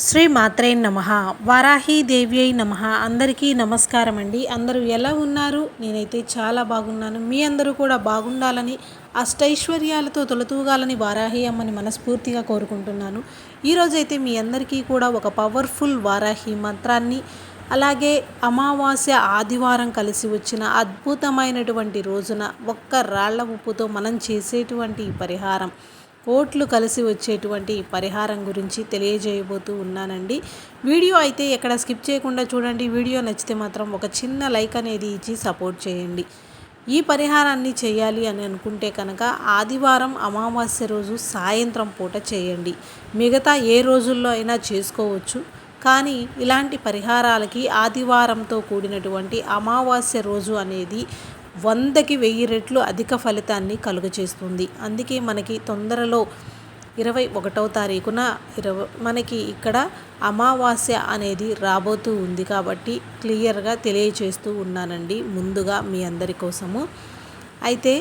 శ్రీ మాత్రే నమ. వారాహీదేవి అయి నమ. అందరికీ నమస్కారం అండి. అందరూ ఎలా ఉన్నారు? నేనైతే చాలా బాగున్నాను. మీ అందరూ కూడా బాగుండాలని అష్టైశ్వర్యాలతో తొలతూగాలని వారాహి అమ్మని మనస్ఫూర్తిగా కోరుకుంటున్నాను. ఈరోజైతే మీ అందరికీ కూడా ఒక పవర్ఫుల్ వారాహి మంత్రాన్ని అలాగే అమావాస్య ఆదివారం కలిసి వచ్చిన అద్భుతమైనటువంటి రోజున ఒక్క రాళ్ళ ఉప్పుతో మనం చేసేటువంటి పరిహారం. ఓట్లు కలిసి వచ్చేటువంటి పరిహారం గురించి తెలియజేయబోతూ ఉన్నానండి. వీడియో అయితే ఎక్కడ స్కిప్ చేయకుండా చూడండి. వీడియో నచ్చితే మాత్రం ఒక చిన్న లైక్ అనేది ఇచ్చి సపోర్ట్ చేయండి. ఈ పరిహారాన్ని చేయాలి అని అనుకుంటే కనుక ఆదివారం అమావాస్య రోజు సాయంత్రం పూట చేయండి. మిగతా ఏ రోజుల్లో అయినా చేసుకోవచ్చు. కానీ ఇలాంటి పరిహారాలకి ఆదివారంతో కూడినటువంటి అమావాస్య రోజు అనేది వందకి వెయ్యి రెట్లు అధిక ఫలితాన్ని కలుగచేస్తుంది అందుకే మనకి తొందరలో ఇరవై ఒకటవ తారీఖున ఇరవై మనకి ఇక్కడ అమావాస్య అనేది రాబోతూ ఉంది కాబట్టి క్లియర్గా తెలియచేస్తూ ఉన్నానండి ముందుగా మీ అందరి కోసము. అయితే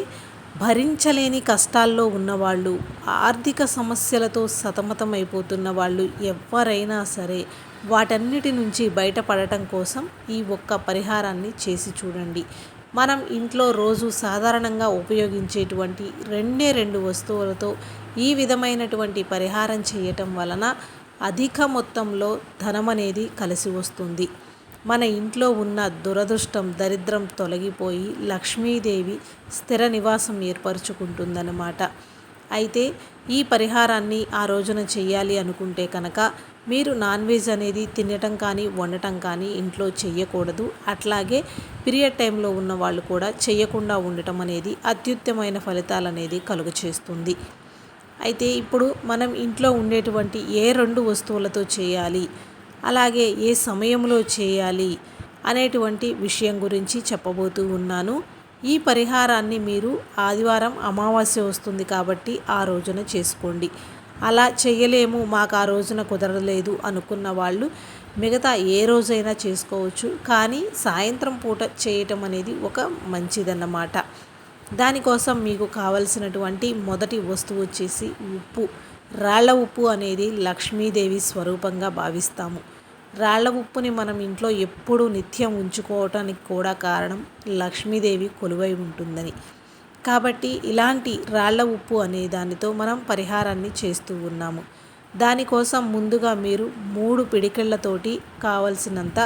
భరించలేని కష్టాల్లో ఉన్నవాళ్ళు ఆర్థిక సమస్యలతో సతమతమైపోతున్న వాళ్ళు ఎవరైనా సరే వాటన్నిటి నుంచి బయటపడటం కోసం ఈ ఒక్క పరిహారాన్ని చేసి చూడండి. మనం ఇంట్లో రోజు సాధారణంగా ఉపయోగించేటువంటి రెండే రెండు వస్తువులతో ఈ విధమైనటువంటి పరిహారం చేయటం వలన అధిక మొత్తంలో ధనం అనేది కలిసి వస్తుంది. మన ఇంట్లో ఉన్న దురదృష్టం దరిద్రం తొలగిపోయి లక్ష్మీదేవి స్థిర నివాసం ఏర్పరచుకుంటుందన్నమాట. అయితే ఈ పరిహారాన్ని ఆ రోజున చెయ్యాలి అనుకుంటే కనుక మీరు నాన్ వెజ్ అనేది తినటం కానీ వండటం కానీ ఇంట్లో చేయకూడదు అట్లాగే పీరియడ్ టైంలో ఉన్న వాళ్ళు కూడా చేయకుండా ఉండటం అనేది అత్యుత్తమైన ఫలితాలు అనేది కలుగ చేస్తుంది. అయితే ఇప్పుడు మనం ఇంట్లో ఉండేటువంటి ఏ రెండు వస్తువులతో చేయాలి అలాగే ఏ సమయంలో చేయాలి అనేటువంటి విషయం గురించి చెప్పబోతూ ఉన్నాను. ఈ పరిహారాన్ని మీరు ఆదివారం అమావాస్య వస్తుంది కాబట్టి ఆ రోజున చేసుకోండి. అలా చెయ్యలేము మాకు ఆ రోజున కుదరలేదు అనుకున్న వాళ్ళు మిగతా ఏ రోజైనా చేసుకోవచ్చు. కానీ సాయంత్రం పూట చేయటం అనేది ఒక మంచిదన్నమాట. దానికోసం మీకు కావలసినటువంటి మొదటి వస్తువు వచ్చేసి ఉప్పు. రాళ్ళ ఉప్పు అనేది లక్ష్మీదేవి స్వరూపంగా భావిస్తాము. రాళ్ళ ఉప్పుని మనం ఇంట్లో ఎప్పుడూ నిత్యం ఉంచుకోవటానికి కూడా కారణం లక్ష్మీదేవి కొలువై ఉంటుందని. కాబట్టి ఇలాంటి రాళ్ళ ఉప్పు అనే దానితో మనం పరిహారాన్ని చేస్తూ ఉన్నాము. దానికోసం ముందుగా మీరు మూడు పిడికిళ్ళతోటి కావలసినంత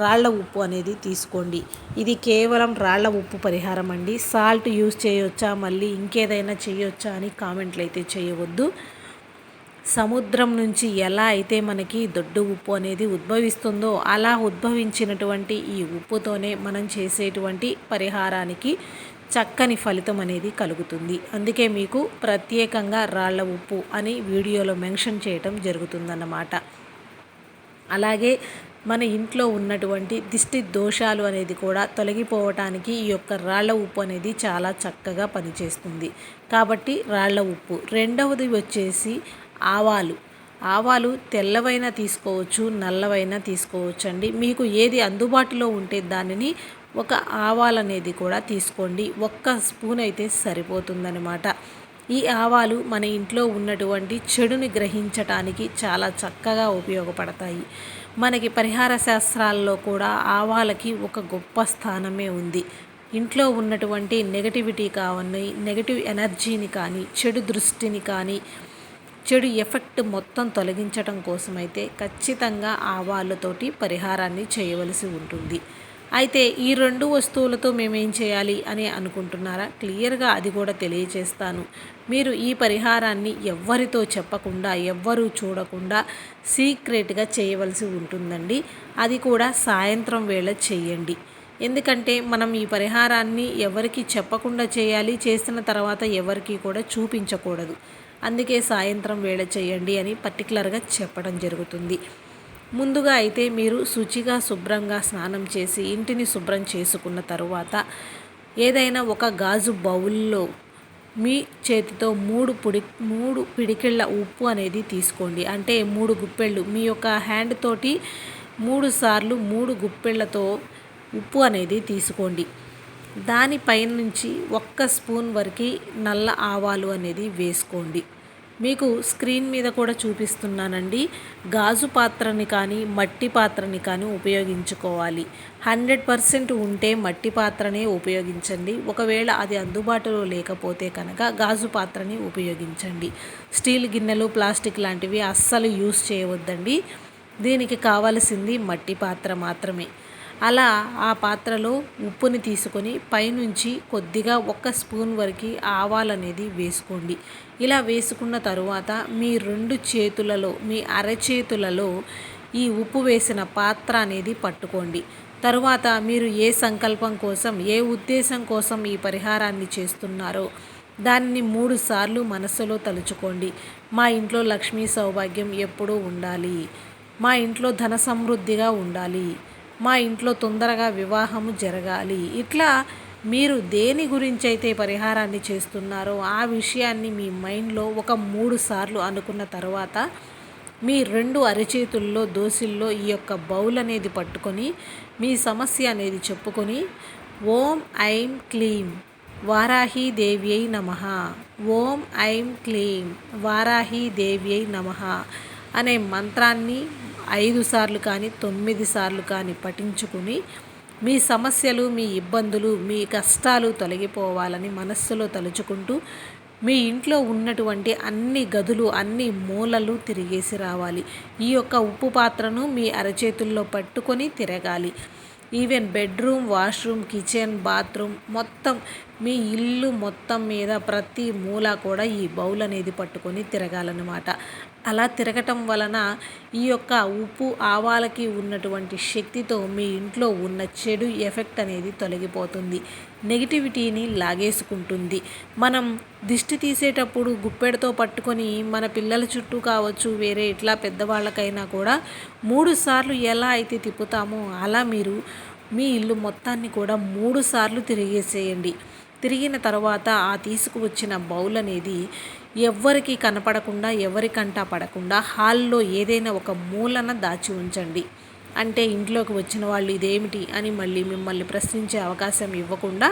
రాళ్ళ ఉప్పు అనేది తీసుకోండి. ఇది కేవలం రాళ్ళ ఉప్పు పరిహారం అండి. సాల్ట్ యూస్ చేయొచ్చా? మళ్ళీ ఇంకేదైనా చేయొచ్చా అని కామెంట్లు అయితే చేయవద్దు. సముద్రం నుంచి ఎలా అయితే మనకి దొడ్డు ఉప్పు అనేది ఉద్భవిస్తుందో అలా ఉద్భవించినటువంటి ఈ ఉప్పుతోనే మనం చేసేటువంటి పరిహారానికి చక్కని ఫలితం అనేది కలుగుతుంది. అందుకే మీకు ప్రత్యేకంగా రాళ్ళ ఉప్పు అని వీడియోలో మెన్షన్ చేయటం జరుగుతుందన్నమాట. అలాగే మన ఇంట్లో ఉన్నటువంటి దిష్టి దోషాలు అనేది కూడా తొలగిపోవటానికి ఈ యొక్క రాళ్ళ ఉప్పు అనేది చాలా చక్కగా పనిచేస్తుంది. కాబట్టి రాళ్ళ ఉప్పు. రెండవది వచ్చేసి ఆవాలు. ఆవాలు తెల్లవైనా తీసుకోవచ్చు నల్లవైనా తీసుకోవచ్చు అండి మీకు ఏది అందుబాటులో ఉంటే దానిని ఒక ఆవాలనేది కూడా తీసుకోండి. ఒక్క స్పూన్ అయితే సరిపోతుందనమాట ఈ ఆవాలు మన ఇంట్లో ఉన్నటువంటి చెడుని గ్రహించటానికి చాలా చక్కగా ఉపయోగపడతాయి. మనకి పరిహార శాస్త్రాల్లో కూడా ఆవాలకి ఒక గొప్ప స్థానమే ఉంది. ఇంట్లో ఉన్నటువంటి నెగటివిటీ కావని నెగటివ్ ఎనర్జీని కానీ చెడు దృష్టిని కానీ చెడు ఎఫెక్ట్ మొత్తం తొలగించడం కోసమైతే ఖచ్చితంగా ఆవాళ్ళతోటి పరిహారాన్ని చేయవలసి ఉంటుంది. అయితే ఈ రెండు వస్తువులతో మేమేం చేయాలి అని అనుకుంటున్నారా? క్లియర్గా అది కూడా తెలియచేస్తాను. మీరు ఈ పరిహారాన్ని ఎవ్వరితో చెప్పకుండా ఎవ్వరూ చూడకుండా సీక్రెట్గా చేయవలసి ఉంటుందండి. అది కూడా సాయంత్రం వేళ చేయండి. ఎందుకంటే మనం ఈ పరిహారాన్ని ఎవరికి చెప్పకుండా చేయాలి చేసిన తర్వాత ఎవరికి కూడా చూపించకూడదు. అందుకే సాయంత్రం వేళ చేయండి అని పర్టికులర్గా చెప్పడం జరుగుతుంది. ముందుగా అయితే మీరు శుచిగా శుభ్రంగా స్నానం చేసి ఇంటిని శుభ్రం చేసుకున్న తరువాత ఏదైనా ఒక గాజు బౌల్లో మీ చేతితో మూడు పుడి మూడు పిడికిళ్ళ ఉప్పు అనేది తీసుకోండి. అంటే మూడు గుప్పెళ్ళు. మీ యొక్క హ్యాండ్ తోటి మూడు సార్లు మూడు గుప్పెళ్ళతో ఉప్పు అనేది తీసుకోండి. దానిపై నుంచి ఒక్క స్పూన్ వరకు నల్ల ఆవాలు అనేది వేసుకోండి. మీకు స్క్రీన్ మీద కూడా చూపిస్తున్నానండి. గాజు పాత్రని కానీ మట్టి పాత్రని కానీ ఉపయోగించుకోవాలి. హండ్రెడ్ పర్సెంట్ ఉంటే మట్టి పాత్రనే ఉపయోగించండి. ఒకవేళ అది అందుబాటులో లేకపోతే కనుక గాజు పాత్రని ఉపయోగించండి. స్టీల్ గిన్నెలు ప్లాస్టిక్ లాంటివి అస్సలు యూస్ చేయవద్దండి. దీనికి కావలసింది మట్టి పాత్ర మాత్రమే. అలా ఆ పాత్రలో ఉప్పుని తీసుకొని పైనుంచి కొద్దిగా ఒక్క స్పూన్ వరకు ఆవాలనేది వేసుకోండి. ఇలా వేసుకున్న తరువాత మీ రెండు చేతులలో మీ అరచేతులలో ఈ ఉప్పు వేసిన పాత్ర అనేది పట్టుకోండి. తరువాత మీరు ఏ సంకల్పం కోసం ఏ ఉద్దేశం కోసం ఈ పరిహారాన్ని చేస్తున్నారో దాన్ని మూడు సార్లు మనసులో తలుచుకోండి. మా ఇంట్లో లక్ష్మీ సౌభాగ్యం ఎప్పుడూ ఉండాలి. మా ఇంట్లో ధన సమృద్ధిగా ఉండాలి. మా ఇంట్లో తొందరగా వివాహము జరగాలి. ఇట్లా మీరు దేని గురించి అయితే పరిహారాన్ని చేస్తున్నారో ఆ విషయాన్ని మీ మైండ్లో ఒక మూడు సార్లు అనుకున్న తర్వాత మీ రెండు అరిచేతుల్లో దోసిల్లో ఈ యొక్క బౌల్ అనేది పట్టుకొని మీ సమస్య అనేది చెప్పుకొని ఓం ఐం క్లీం వారాహి దేవ్యై నమ. ఓం ఐం క్లీం వారాహి దేవ్యై నమ అనే మంత్రాన్ని ఐదు సార్లు కానీ తొమ్మిది సార్లు కానీ పఠించుకుని మీ సమస్యలు మీ ఇబ్బందులు మీ కష్టాలు తొలగిపోవాలని మనస్సులో తలుచుకుంటూ మీ ఇంట్లో ఉన్నటువంటి అన్ని గదులు అన్ని మూలలు తిరిగేసి రావాలి. ఈ యొక్క ఉప్పు పాత్రను మీ అరచేతుల్లో పట్టుకొని తిరగాలి. Even bedroom washroom kitchen bathroom మొత్తం మీ ఇల్లు మొత్తం మీద ప్రతి మూల కూడా ఈ బౌల్ అనేది పట్టుకొని తిరగాలన్నమాట. అలా తిరగటం వలన ఈ యొక్క ఉప్పు ఆవాలకి ఉన్నటువంటి శక్తితో మీ ఇంట్లో ఉన్న చెడు ఎఫెక్ట్ అనేది తొలగిపోతుంది. నెగిటివిటీని లాగేసుకుంటుంది. మనం దిష్టి తీసేటప్పుడు గుప్పెడతో పట్టుకొని మన పిల్లల చుట్టూ కావచ్చు వేరే ఇట్లా పెద్దవాళ్ళకైనా కూడా మూడు సార్లు ఎలా అయితే తిప్పుతామో అలా మీరు మీ ఇల్లు మొత్తాన్ని కూడా మూడు సార్లు తిరిగేసేయండి. తిరిగిన తర్వాత ఆ తీసుకువచ్చిన బౌల్ అనేది ఎవ్వరికి కనపడకుండా ఎవరికంటా పడకుండా హాల్లో ఏదైనా ఒక మూలన దాచి ఉంచండి. అంటే ఇంట్లోకి వచ్చిన వాళ్ళు ఇదేమిటి అని మళ్ళీ మిమ్మల్ని ప్రశ్నించే అవకాశం ఇవ్వకుండా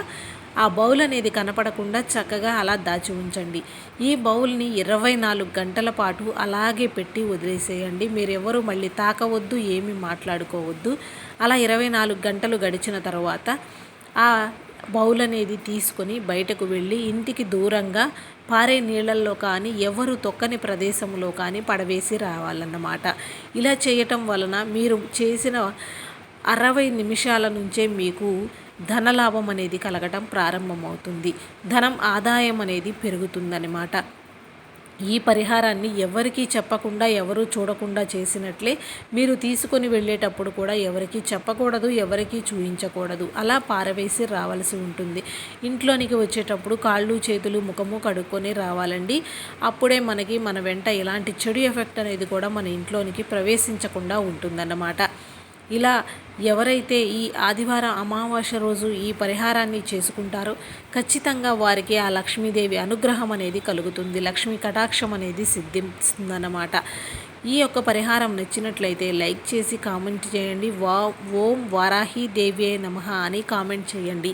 ఆ బౌల్ అనేది కనపడకుండా చక్కగా అలా దాచి ఉంచండి. ఈ బౌల్ని ఇరవై నాలుగు గంటల పాటు అలాగే పెట్టి వదిలేసేయండి. మీరెవరు మళ్ళీ తాకవద్దు ఏమీ మాట్లాడుకోవద్దు. అలా ఇరవై నాలుగు గంటలు గడిచిన తర్వాత ఆ బౌల్ అనేది తీసుకొని బయటకు వెళ్ళి ఇంటికి దూరంగా పారే నీళ్ళల్లో కానీ ఎవరు తొక్కని ప్రదేశంలో కానీ పడవేసి రావాలన్నమాట. ఇలా చేయటం వలన మీరు చేసిన అరవై నిమిషాల నుంచే మీకు ధనలాభం అనేది కలగటం ప్రారంభమవుతుంది. ధనం ఆదాయం అనేది పెరుగుతుందన్నమాట. ఈ పరిహారాన్ని ఎవరికీ చెప్పకుండా ఎవరు చూడకుండా చేసినట్లే మీరు తీసుకొని వెళ్ళేటప్పుడు కూడా ఎవరికి చెప్పకూడదు ఎవరికి చూయించకూడదు. అలా పారవేసి రావాల్సి ఉంటుంది. ఇంట్లోనికి వచ్చేటప్పుడు కాళ్ళు చేతులు ముఖము కడుక్కొని రావాలండి. అప్పుడే మనకి మన వెంట ఎలాంటి చెడు ఎఫెక్ట్ అనేది కూడా మన ఇంట్లోనికి ప్రవేశించకుండా ఉంటుందన్నమాట. ఇలా ఎవరైతే ఈ ఆదివారం అమావాస్య రోజు ఈ పరిహారాన్ని చేసుకుంటారో ఖచ్చితంగా వారికి ఆ లక్ష్మీదేవి అనుగ్రహం అనేది కలుగుతుంది. లక్ష్మీ కటాక్షం అనేది సిద్ధిస్తుందన్నమాట. ఈ యొక్క పరిహారం నచ్చినట్లయితే లైక్ చేసి కామెంట్ చేయండి. వా ఓం వారాహి దేవ్యే నమ అని కామెంట్ చేయండి.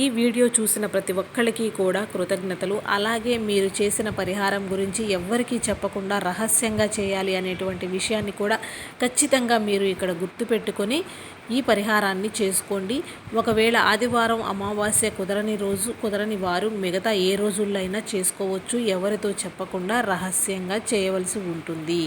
ఈ వీడియో చూసిన ప్రతి ఒక్కరికి కూడా కృతజ్ఞతలు. అలాగే మీరు చేసిన పరిహారం గురించి ఎవ్వరికీ చెప్పకుండా రహస్యంగా చేయాలి అనేటువంటి విషయాన్ని కూడా ఖచ్చితంగా మీరు ఇక్కడ గుర్తుపెట్టుకొని ఈ పరిహారాన్ని చేసుకోండి. ఒకవేళ ఆదివారం అమావాస్య కుదరని రోజు కుదరని వారు మిగతా ఏ రోజుల్లో అయినా చేసుకోవచ్చు. ఎవరితో చెప్పకుండా రహస్యంగా చేయవలసి ఉంటుంది.